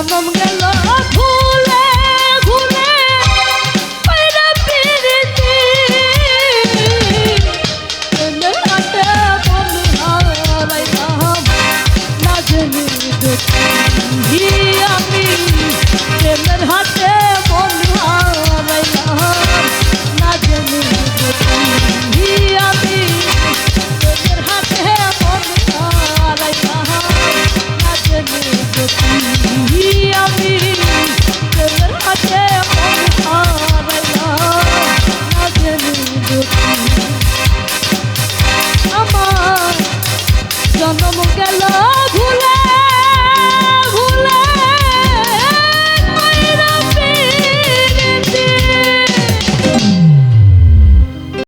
জনম গেল ভূ